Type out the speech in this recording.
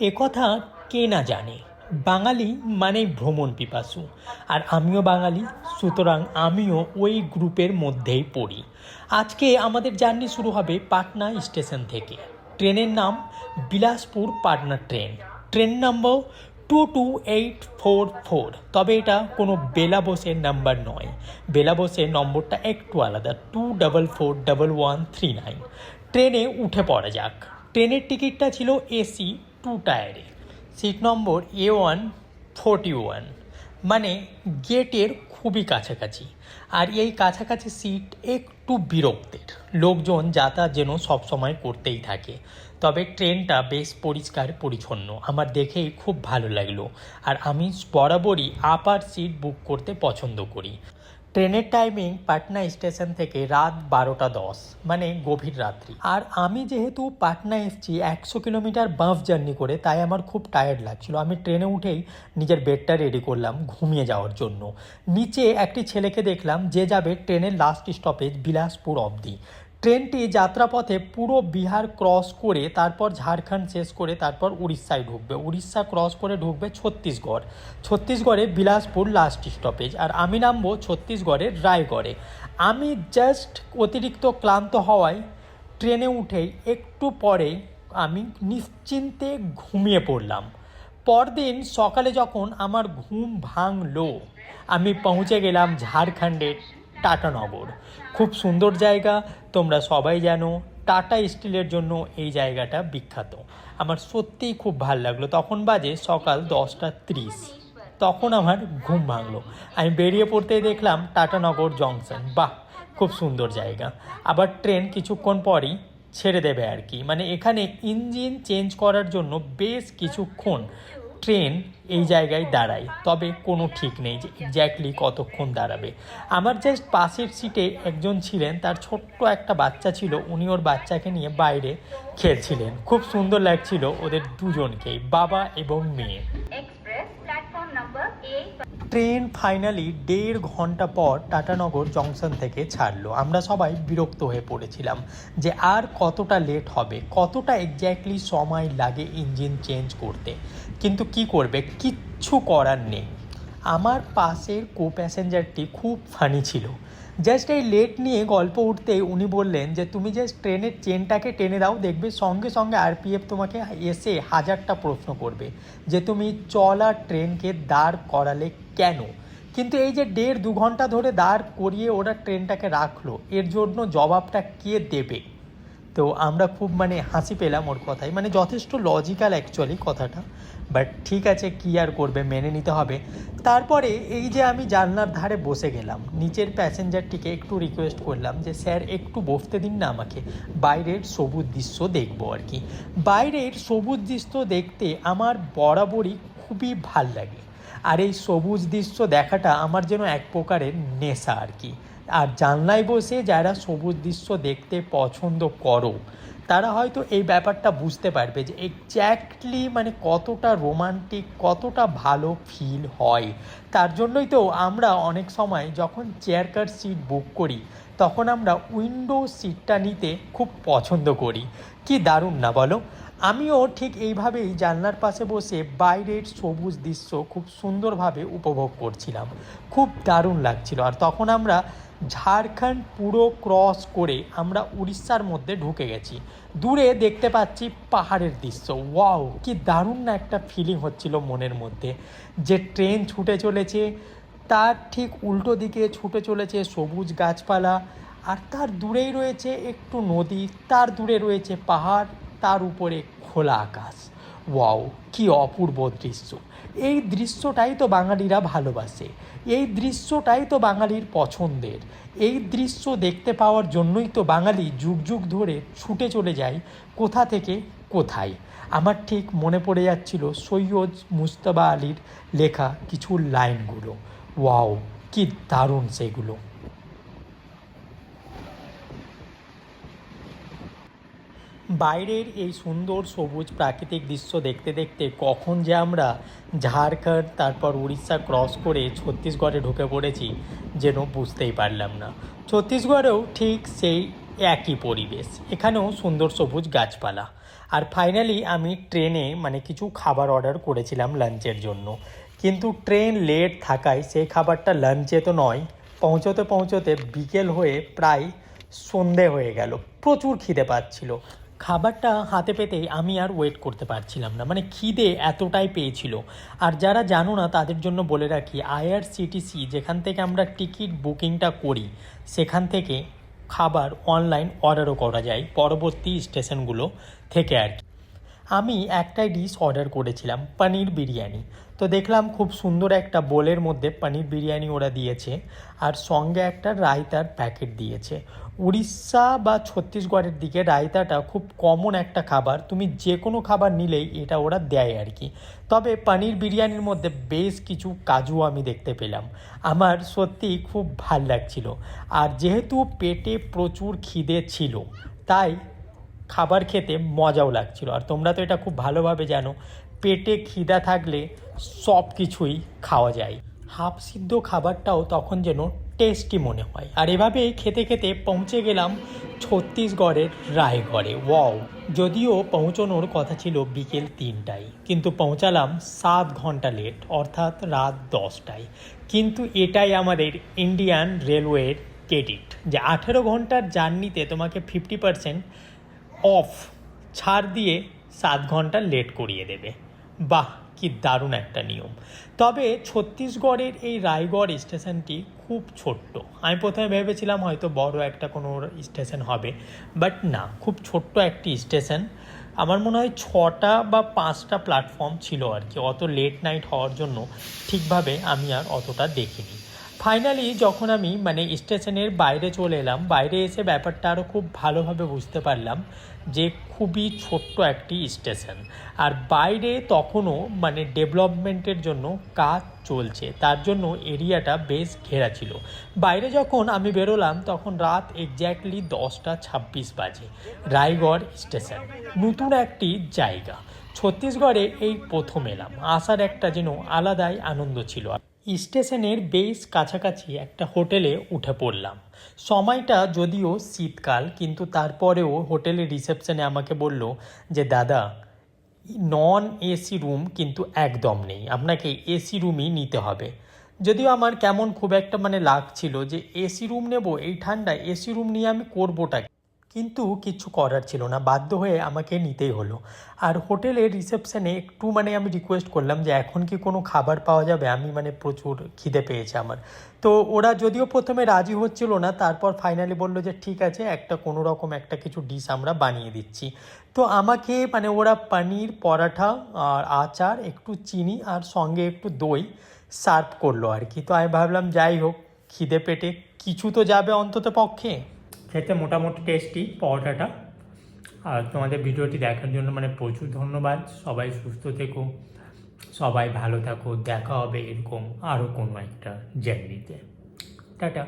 একথা কে না জানে। বাঙালি মানে ভ্রমণ পিপাসু। আর আমিও বাঙালি, সুতরাং আমিও ওই গ্রুপের মধ্যেই পড়ি। আজকে আমাদের জার্নি শুরু হবে পাটনা স্টেশন থেকে। ট্রেনের নাম Bilaspur Patna train. Train number two two eight four four. তবে এটা কোনো বেলা বসের নাম্বার নয়। বেলা বসের নম্বরটা একটু আলাদা, two double four double one three nine. ট্রেনে উঠে পড়া যাক। ট্রেনের টিকিটটা ছিল AC two টায়ারে seat number A one forty one মানে গেটের খুবই কাছাকাছি। আর এই কাছাকাছি সিট একটু বিরক্তের। লোকজন যাতায়াত যেন সবসময় করতেই থাকে। তবে ট্রেনটা বেশ পরিষ্কার পরিচ্ছন্ন। আমার দেখেই খুব ভালো লাগল। আর আমি বরাবরই আপার সিট বুক করতে পছন্দ করি। ট্রেনের টাইমিং পাটনা স্টেশন থেকে রাত বারোটা দশ মানে গভীর রাত্রি। আর আমি যেহেতু পাটনা এসেছি একশো কিলোমিটার বাফ জার্নি করে, তাই আমার খুব টায়ার্ড লাগছিল। আমি ট্রেনে উঠেই নিজের বেডটা রেডি করলাম ঘুমিয়ে যাওয়ার জন্য। নিচে একটি ছেলেকে দেখলাম, যে যাবে ট্রেনের লাস্ট স্টপেজ বিলাসপুর অবধি। ট্রেনটি যাত্রাপথে পুরো বিহার ক্রস করে তারপর ঝাড়খণ্ড শেষ করে তারপর উড়িষ্যায় ঢুকবে। উড়িষ্যা ক্রস করে ঢুকবে ছত্তিশগড়। ছত্তিশগড়ে বিলাসপুর লাস্ট স্টপেজ আর আমি নামবো ছত্তিশগড়ের রায়গড়ে। আমি জাস্ট অতিরিক্ত ক্লান্ত হওয়ায় ট্রেনে উঠেই একটু পরে আমি নিশ্চিন্তে ঘুমিয়ে পড়লাম। পরদিন সকালে যখন আমার ঘুম ভাঙলো, আমি পৌঁছে গেলাম ঝাড়খণ্ডের টাটানগর খুব সুন্দর জায়গা, তোমরা সবাই জানো, টাটা স্টিলের জন্য এই জায়গাটা বিখ্যাত। আমার সত্যিই খুব ভালো লাগল। তখন বাজে সকাল দশটা ত্রিশ। তখন আমার ঘুম ভাঙলো। আমি বেরিয়ে পড়তেই দেখলাম টাটানগর জংশন। বাহ, খুব সুন্দর জায়গা। আবার ট্রেন কিছুক্ষণ পরই ছেড়ে দেবে আর কি। মানে এখানে ইঞ্জিন চেঞ্জ করার জন্য বেশ কিছুক্ষণ ট্রেন এই জায়গায় দাঁড়ায়, তবে কোনো ঠিক নেই যে এক্স্যাক্টলি কতক্ষণ দাঁড়াবে। আমার জাস্ট পাশের সিটে একজন ছিলেন, তার ছোট্ট একটা বাচ্চা ছিল, উনি ওর বাচ্চাকে নিয়ে বাইরে খেলছিলেন। খুব সুন্দর লাগছিল ওদের দুজনকেই, বাবা এবং মেয়ে। ট্রেন ফাইনালি দেড় ঘণ্টা পর টাটানগর জংশন থেকে ছাড়লো। আমরা সবাই বিরক্ত হয়ে পড়েছিলাম যে আর কতটা লেট হবে, কতটা এক্স্যাক্টলি সময় লাগে ইঞ্জিন চেঞ্জ করতে। কিন্তু কি করবে? কিচ্ছু করার নেই। আমার পাশের কো প্যাসেঞ্জারটি খুব ফানি ছিল। জাস্ট এই লেট নিয়ে গল্প উঠতেই উনি বললেন যে, তুমি জাস্ট ট্রেনের চেনটাকে টেনে দাও, দেখবে সঙ্গে সঙ্গে আরপিএফ তোমাকে এসে হাজারটা প্রশ্ন করবে যে, তুমি চলা ট্রেনকে দাঁড় করালে কেন? কিন্তু এই যে দেড় দু ঘণ্টা ধরে দাঁড় করিয়ে ওরা ট্রেনটাকে রাখল, এর জন্য জবাবটা কে দেবে? তো আমরা খুব মানে হাসি পেলাম ওর কথাই মানে যথেষ্ট লজিক্যাল অ্যাকচুয়ালি কথাটা। বাট ঠিক আছে, কী আর করবে, মেনে নিতে হবে। তারপরে এই যে আমি জানলার ধারে বসে গেলাম, নিচের প্যাসেঞ্জারটিকে একটু রিকোয়েস্ট করলাম যে, স্যার, একটু বসতে দিন না আমাকে। বাইরের সবুজ দৃশ্য দেখব আর কি। বাইরের সবুজ দৃশ্য দেখতে আমার বরাবরই খুবই ভালো লাগে। আর এই সবুজ দৃশ্য দেখাটা আমার যেন এক প্রকারের নেশা আর কি। আর জানলায় বসে যারা সবুজ দৃশ্য দেখতে পছন্দ করো তারা হয়তো এই ব্যাপারটা বুঝতে পারবে যে এক্স্যাক্টলি মানে কতটা রোমান্টিক কতটা ভালো ফিল হয়। তার জন্যই তো আমরা অনেক সময় যখন চেয়ার কার সিট বুক করি, তখন আমরা উইন্ডো সিটটা নিতে খুব পছন্দ করি। কি দারুণ না বলো? আমিও ঠিক এইভাবেই জানলার পাশে বসে বাইরের সবুজ দৃশ্য খুব সুন্দরভাবে উপভোগ করছিলাম। খুব দারুণ লাগছিল। আর তখন আমরা ঝাড়খণ্ড পুরো ক্রস করে আমরা উড়িষ্যার মধ্যে ঢুকে গেছি। দূরে দেখতে পাচ্ছি পাহাড়ের দৃশ্য। ওয়াও, কি দারুণ না একটা ফিলিং হচ্ছিল মনের মধ্যে। যে ট্রেন ছুটে চলেছে, তার ঠিক উল্টো দিকে ছুটে চলেছে সবুজ গাছপালা আর তার দূরেই রয়েছে একটু নদী, তার দূরে রয়েছে পাহাড়, তার উপরে খোলা আকাশ। ওয়াও, কি অপূর্ব দৃশ্য। এই দৃশ্যটাই তো বাঙালিরা ভালোবাসে। এই দৃশ্যটাই তো বাঙালির পছন্দের। এই দৃশ্য দেখতে পাওয়ার জন্যই তো বাঙালি যুগ যুগ ধরে ছুটে চলে যায় কোথা থেকে কোথায়। আমার ঠিক মনে পড়ে যাচ্ছিল সৈয়দ মুস্তবা আলীর লেখা কিছু লাইনগুলো। ওয়াও, কি দারুণ সেগুলো। বাইরের এই সুন্দর সবুজ প্রাকৃতিক দৃশ্য দেখতে দেখতে কখন যে আমরা ঝাড়খণ্ড, তারপর উড়িষ্যা ক্রস করে ছত্তিশগড়ে ঢুকে পড়েছি যেন বুঝতেই পারলাম না। ছত্তিশগড়েও ঠিক সেই একই পরিবেশ, এখানেও সুন্দর সবুজ গাছপালা। আর ফাইনালি আমি ট্রেনে মানে কিছু খাবার অর্ডার করেছিলাম লাঞ্চের জন্য। কিন্তু ট্রেন লেট থাকায় সেই খাবারটা লাঞ্চে তো নয়, পৌঁছতে পৌঁছতে বিকেল হয়ে প্রায় সন্ধে হয়ে গেল। প্রচুর খিদে পাচ্ছিল। খাবারটা হাতে পেতেই আমি আর ওয়েট করতে পারছিলাম না। মানে খিদে এতটাই পেয়েছিল। আর যারা জানো না, তাদের জন্য বলে রাখি আইআরসিটিসি যেখান থেকে আমরা টিকিট বুকিংটা করি, সেখান থেকে খাবার অনলাইন অর্ডারও করা যায়, পরবর্তী স্টেশনগুলো থেকে আর কি। আমি একটাই ডিশ অর্ডার করেছিলাম, পনির বিরিয়ানি। তো দেখলাম খুব সুন্দর একটা বোলের মধ্যে পনির বিরিয়ানি ওরা দিয়েছে, আর সঙ্গে একটা রায়তার প্যাকেট দিয়েছে। উড়িষ্যা বা ছত্তিশগড়ের দিকে রায়তাটা খুব কমন একটা খাবার, তুমি যে কোনো খাবার নিলেই এটা ওরা দেয় আর কি। তবে পনির বিরিয়ানির মধ্যে বেশ কিছু কাজু আমি দেখতে পেলাম। আমার সত্যি খুব ভালো লাগছিল। আর যেহেতু পেটে প্রচুর খিদে ছিল, তাই খাবার খেতে মজাও লাগছিল। আর তোমরা তো এটা খুব ভালোভাবে জানো, পেটে খিদা থাকলে সব কিছুই খাওয়া যায়। হাফ সিদ্ধ খাবারটাও তখন যেন টেস্টি মনে হয়। আর এভাবে খেতে খেতে পৌঁছে গেলাম ছত্তিশগড়ের রায়গড়ে। ওয়াও! যদিও পৌঁছানোর কথা ছিল বিকেল তিনটায়, কিন্তু পৌঁছালাম সাত ঘণ্টা লেট, অর্থাৎ রাত দশটায়। কিন্তু এটাই আমাদের ইন্ডিয়ান রেলওয়ের ক্রেডিট। যে আঠেরো ঘণ্টার জার্নিতে তোমাকে ফিফটি পার্সেন্ট অফ, ছাড় দিয়ে সাত ঘণ্টা লেট করিয়ে দেবে। বাহ, কি দারুণ একটা নিয়ম। তবে ছত্তিশগড়ের এই রায়গড় স্টেশনটি খুব ছোট্ট। আমি প্রথমে ভেবেছিলাম হয়তো বড় একটা কোনো স্টেশন হবে, বাট না, খুব ছোট্ট একটি স্টেশন। আমার মনে হয় ছটা বা পাঁচটা প্ল্যাটফর্ম ছিল আর কি। অত লেট নাইট হওয়ার জন্য ঠিকভাবে আমি আর অতটা দেখিনি। ফাইনালি যখন আমি মানে স্টেশনের বাইরে চলে এলাম, বাইরে এসে ব্যাপারটা আরও খুব ভালোভাবে বুঝতে পারলাম যে খুবই ছোট্ট একটি স্টেশন। আর বাইরে তখনও মানে ডেভেলপমেন্টের জন্য কাজ চলছে। তার জন্য এরিয়াটা বেশ ঘেরা ছিল। বাইরে যখন আমি বেরোলাম, তখন রাত এক্স্যাক্টলি দশটা ছাব্বিশ বাজে, রায়গড় স্টেশন। নতুন একটি জায়গা। ছত্তিশগড়ে এই প্রথম এলাম। আসার একটা যেন আলাদাই আনন্দ ছিল। স্টেশনের বেশ কাছাকাছি একটা হোটেলে উঠে পড়লাম। সময়টা যদিও শীতকাল, কিন্তু তারপরেও হোটেলের রিসেপশনে আমাকে বলল যে, দাদা, নন এসি রুম কিন্তু একদম নেই। আপনাকে এসি রুমই নিতে হবে। যদিও আমার কেমন খুব একটা মানে লাগছিল যে, এসি রুম নেব? এই ঠান্ডায় এসি রুম নিয়ে আমি করবোটা? কিন্তু কিছু করার ছিল না, বাধ্য হয়ে আমাকে নিতেই হলো। আর হোটেলের রিসেপশনে একটু মানে আমি রিকোয়েস্ট করলাম যে এখন কি কোনো খাবার পাওয়া যাবে? আমি মানে প্রচুর খিদে পেয়েছে আমার। তো ওরা যদিও প্রথমে রাজি হচ্ছিল না, তারপর ফাইনালি বলল যে ঠিক আছে, একটা কোনো রকম একটা কিছু ডিশ আমরা বানিয়ে দিচ্ছি। তো আমাকে মানে ওরা পনির, পরাঠা আর আচার, একটু চিনি আর সঙ্গে একটু দই সার্ভ করল আর কি। তো আমি ভাবলাম যাই হোক, খিদে পেটে, কিছু তো যাবে অন্তত পক্ষে খেতে মোটামুটি টেস্টি পরোটাটা। আর তোমাদের ভিডিওটি দেখার জন্য মানে প্রচুর ধন্যবাদ। সবাই সুস্থ থেকো, সবাই ভালো থাকো, দেখা হবে এরকম আরও কোনো একটা জার্নিতে টাটা।